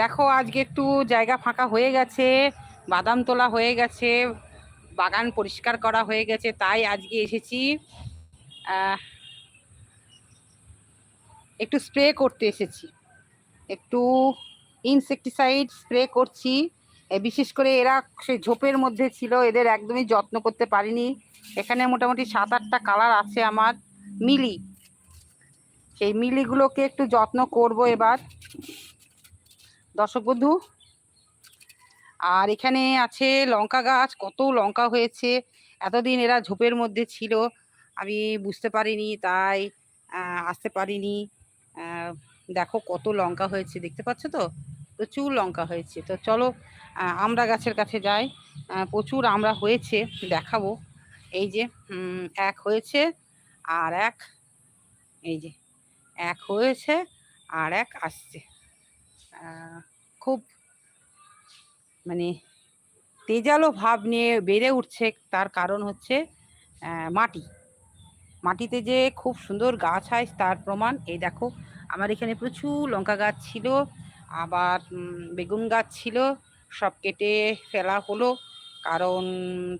দেখো, আজকে একটু জায়গা ফাঁকা হয়ে গেছে, বাদাম তোলা হয়ে গেছে, বাগান পরিষ্কার করা হয়ে গেছে, তাই আজকে এসেছি একটু স্প্রে করতে এসেছি, একটু ইনসেকটিসাইড স্প্রে করছি বিশেষ করে এরা সেই ঝোপের মধ্যে ছিল, এদের একদমই যত্ন করতে পারিনি, এখানে মোটামুটি সাত আটটা কালার আছে আমার, মিলি, সেই মিলিগুলোকে একটু যত্ন করব এবার দর্শক বন্ধু, আর এখানে আছে লঙ্কা গাছ, কত লঙ্কা হয়েছে, এতদিন এরা ঝোপের মধ্যে ছিল, আমি বুঝতে পারিনি, তাই আসতে পারিনি দেখো কত লঙ্কা হয়েছে, দেখতে পাচ্ছ তো? প্রচুর লঙ্কা হয়েছে, তো চলো আমরা গাছের কাছে যাই প্রচুর আমরা হয়েছে, দেখাবো, এই যে এক হয়েছে, আর এক, এই যে, এক হয়েছে, আর এক আসছে। খুব মানে তেজালো ভাব নিয়ে বেড়ে উঠছে, তার কারণ হচ্ছে মাটি। মাটিতে যে খুব সুন্দর গাছ হয়, তার প্রমাণ এই দেখো, আমার এখানে প্রচুর লঙ্কা গাছ ছিল, আবার বেগুন গাছ ছিল, সব কেটে ফেলা হলো, কারণ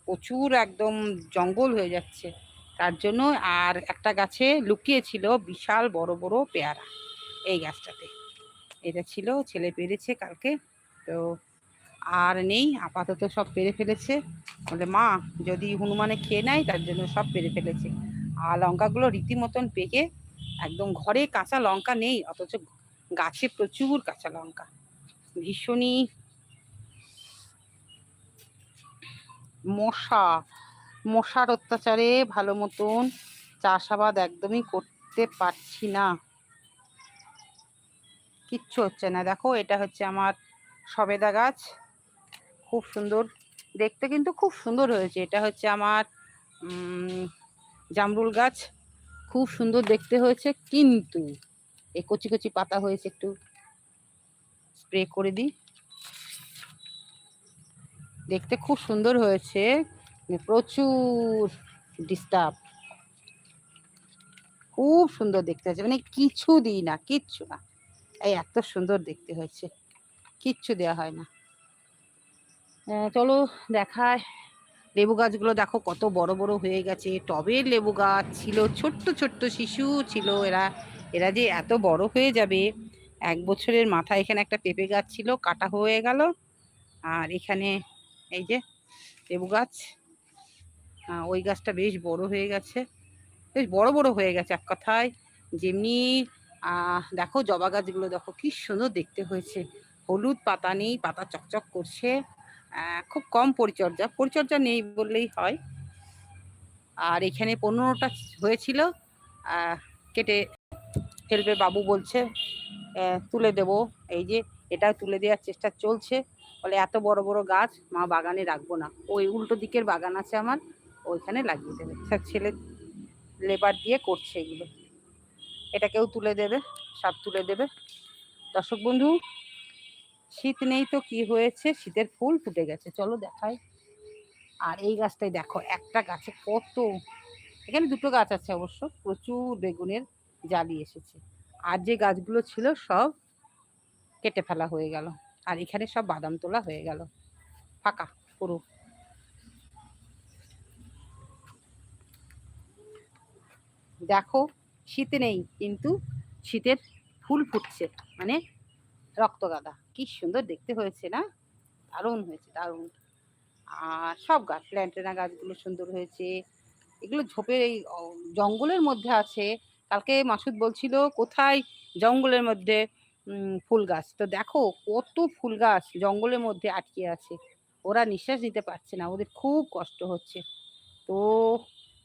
প্রচুর একদম জঙ্গল হয়ে যাচ্ছে, তার জন্য, আর একটা গাছে লুকিয়ে ছিল বিশাল বড় বড় পেয়ারা, এই গাছটাতে। এটা ছিল, ছেলে পেরেছে কালকে। তো আর নেই, আপাতত সব পেরে ফেলেছে। বলে, মা, যদি হনুমানে খেয়ে নেয়, তার জন্য সব পেরে ফেলেছে। আর লঙ্কাগুলো রীতিমতন পেকে, একদম ঘরে কাঁচা লঙ্কা নেই, অথচ গাছে প্রচুর কাঁচা লঙ্কা। ভীষণই মশা, মশার অত্যাচারে ভালো মতন চাষাবাদ একদমই করতে পারছি না। কিচ্ছু হচ্ছে না। দেখো, এটা হচ্ছে আমার সবেদা গাছ। খুব সুন্দর। দেখতে কিন্তু খুব সুন্দর হয়েছে। এটা হচ্ছে আমার জামরুল গাছ। খুব সুন্দর দেখতে হয়েছে, কিন্তু এই কচি কচি পাতা হয়েছে একটু স্প্রে করে দিই। দেখতে খুব সুন্দর হয়েছে প্রচুর ডিস্টার্ব খুব সুন্দর দেখতে হয়েছে মানে কিছু দিই না, কিচ্ছু না। এই এত সুন্দর দেখতে হয়েছে। কিচ্ছু দেওয়া হয় না। চলো দেখায়। লেবু গাছগুলো দেখো কত বড় বড় হয়ে গেছে। টবের লেবু গাছ ছিল, ছোট্ট ছোট্ট শিশু ছিল এরা। এরা যে এত বড় হয়ে যাবে। এক বছরের মাথায় এখানে একটা পেঁপে গাছ ছিল, কাটা হয়ে গেল। আর এখানে এই যে লেবু গাছ। ওই গাছটা বেশ বড় হয়ে গেছে। বেশ বড় বড় হয়ে গেছে এক কথায়। যেমনি দেখো জবা গাছগুলো দেখো কি সুন্দর দেখতে হয়েছে। হলুদ পাতা নেই, পাতা চকচক করছে। খুব কম পরিচর্যা পরিচর্যা নেই বললেই হয়। আর এখানে পনেরোটা হয়েছিল কেটে ফেলবে বাবু বলছে তুলে দেব। এই যে এটা তুলে দেওয়ার চেষ্টা চলছে। বলে এত বড় বড় গাছ মা বাগানে রাখব না। ওই উল্টো দিকের বাগান আছে আমার, ওইখানে লাগিয়ে দেবে। ছেলে লেবার দিয়ে করছে এগুলো। এটাকেও তুলে দেবে সব তুলে দেবে। দর্শক বন্ধু, শীত নেই তো কি হয়েছে? শীতের ফুল ফুটে গেছে। চলো দেখাই। আর এই গাছটাই দেখো, একটা গাছে কত এখানে দুটো গাছ আছে অবশ্য, প্রচুর বেগুনের জালি এসেছে। আর যে গাছগুলো ছিল সব কেটে ফেলা হয়ে গেল। আর এখানে সব বাদাম তোলা হয়ে গেল। ফাঁকা, পুরো। দেখো শীত নেই, কিন্তু শীতের ফুল ফুটছে। মানে রক্তগাঁদা কি সুন্দর দেখতে হয়েছে না? দারুণ হয়েছে, দারুণ। আর সব গাছ প্ল্যান্টেনা গাছগুলো সুন্দর হয়েছে। এগুলো ঝোপের এই জঙ্গলের মধ্যে আছে। কালকে মাসুদ বলছিল, কোথায় জঙ্গলের মধ্যে ফুল গাছ? তো দেখো, কত ফুল গাছ জঙ্গলের মধ্যে আটকে আছে। ওরা নিঃশ্বাস নিতে পারছে না, ওদের খুব কষ্ট হচ্ছে। তো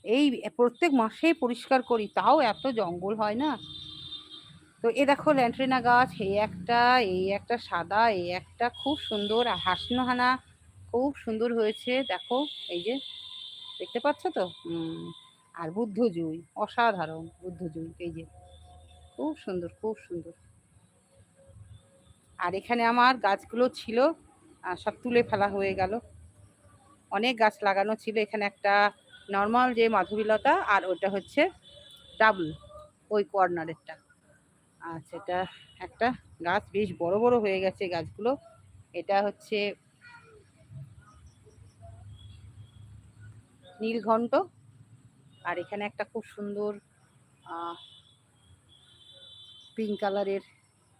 এই প্রত্যেক মাসেই পরিষ্কার করি, তাও এত জঙ্গল হয় না। তো এ দেখো ল্যান্ট্রিনা গাছ এই একটা এই একটা সাদা এই একটা খুব সুন্দর, আর হাসনোহানা খুব সুন্দর হয়েছে, দেখো, এই যে, দেখতে পাচ্ছ তো? আর বুদ্ধজুই, অসাধারণ বুদ্ধজুই, এই যে, খুব সুন্দর খুব সুন্দর। আর এখানে আমার গাছগুলো ছিল সব তুলে ফেলা হয়ে গেল। অনেক গাছ লাগানো ছিল, এখানে একটা নর্মাল যে মাধবীলতা আর ওটা হচ্ছে ডাবল ওই কর্নারেরটা আচ্ছা এটা একটা গাছ বেশ বড় বড় হয়ে গেছে গাছগুলো। এটা হচ্ছে নীলঘণ্ট আর এখানে একটা খুব সুন্দর পিঙ্ক কালারের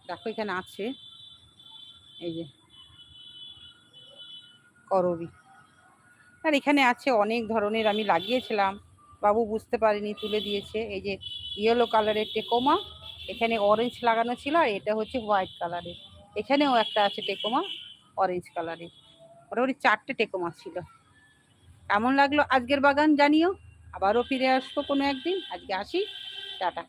দেখো এখানে আছে। এই যে, করবি। আর এখানে আছে অনেক ধরনের, আমি লাগিয়েছিলাম। বাবু বুঝতে পারিনি, তুলে দিয়েছে। এই যে ইয়েলো কালারের টেকোমা, এখানে অরেঞ্জ লাগানো ছিল আর এটা হচ্ছে হোয়াইট কালারের এখানেও একটা আছে টেকোমা অরেঞ্জ কালারের মোটামুটি চারটে টেকোমা ছিল। কেমন লাগল আজকের বাগান জানিও? আবারও ফিরে আসব কোনো একদিন। আজকে আসি, টাটা।